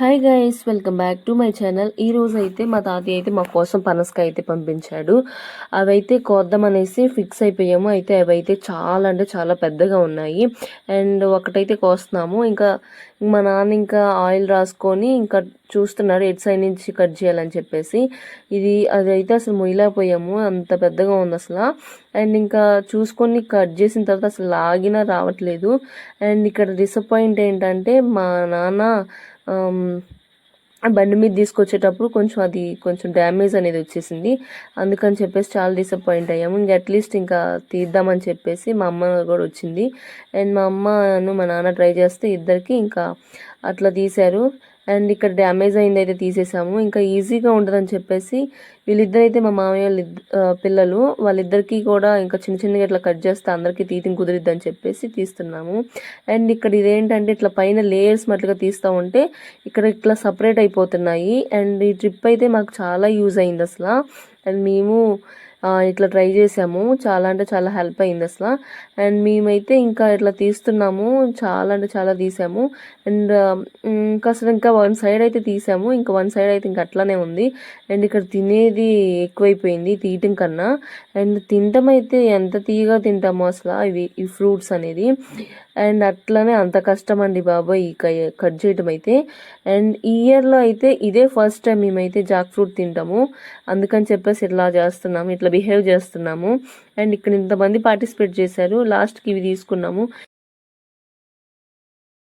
Hi guys welcome back to my channel ఈ రోజు అయితే మా తాతయ్య అయితే మా కోసం పనసకాయ అయితే పంపించాడు. అవైతే కోద్దామనేసి ఫిక్స్ అయిపోయాము. అయితే అవైతే చాలా అంటే చాలా పెద్దగా ఉన్నాయి. అండ్ ఒకటైతే కోస్తున్నాము. ఇంకా మా నాన్న ఇంకా ఆయిల్ రాసుకొని ఇంకా చూస్తున్నాడు ఎడ్ సైడ్ నుంచి కట్ చేయాలని చెప్పేసి. ఇది అదైతే అసలు మొయ్యలేకపోయాము అంత పెద్దగా ఉంది అసలు. అండ్ ఇంకా చూసుకొని కట్ చేసిన తర్వాత అసలు లాగినా రావట్లేదు. అండ్ ఇక్కడ డిసప్పాయింట్ ఏంటంటే మా నాన్న బండి మీద తీసుకొచ్చేటప్పుడు కొంచెం అది కొంచెం డ్యామేజ్ అనేది వచ్చేసింది. అందుకని చెప్పేసి చాలా డిసప్పాయింట్ అయ్యాము. ఇంకా అట్లీస్ట్ ఇంకా తీద్దామని చెప్పేసి మా అమ్మ కూడా వచ్చింది. అండ్ మా అమ్మను మా నాన్న ట్రై చేస్తే ఇద్దరికి ఇంకా అట్లా తీశారు. అండ్ ఇక్కడ డ్యామేజ్ అయింది అయితే తీసేసాము. ఇంకా ఈజీగా ఉంటుందని చెప్పేసి వీళ్ళిద్దరైతే మా మామయ్య వాళ్ళ పిల్లలు వాళ్ళిద్దరికీ కూడా ఇంకా చిన్న చిన్నగా ఇట్లా కట్ చేస్తే అందరికీ తీతిని కుదిరిద్దని చెప్పేసి తీస్తున్నాము. అండ్ ఇక్కడ ఇదేంటంటే ఇట్లా పైన లేయర్స్ మట్లుగా తీస్తూ ఉంటే ఇక్కడ ఇట్లా సపరేట్ అయిపోతున్నాయి. అండ్ ఈ ట్రిప్ అయితే మాకు చాలా యూజ్ అయింది అసలు. అండ్ మేము ఇట్లా ట్రై చేసాము. చాలా అంటే చాలా హెల్ప్ అయింది అసలు. అండ్ మేమైతే ఇంకా ఇట్లా తీస్తున్నాము. చాలా అంటే చాలా తీసాము. అండ్ ఇంకా అసలు ఇంకా వన్ సైడ్ అయితే తీసాము. ఇంకా వన్ సైడ్ అయితే ఇంకా అట్లానే ఉంది. అండ్ ఇక్కడ తినేది ఎక్కువైపోయింది తీయటం కన్నా. అండ్ తినటం అయితే ఎంత తీయగా తింటామో అసలు ఇవి ఈ ఫ్రూట్స్ అనేది. అండ్ అట్లనే అంత కష్టం అండి బాబాయ్ ఈ కట్ చేయటం అయితే. అండ్ ఈ ఇయర్లో అయితే ఇదే ఫస్ట్ టైం మేమైతే జాక్ ఫ్రూట్ తింటాము. అందుకని చెప్పేసి ఇట్లా చేస్తున్నాము ఇట్లా బిహేవ్ చేస్తున్నాము. అండ్ ఇక్కడ ఇంతమంది పార్టిసిపేట్ చేశారు లాస్ట్కి ఇవి తీసుకున్నాము.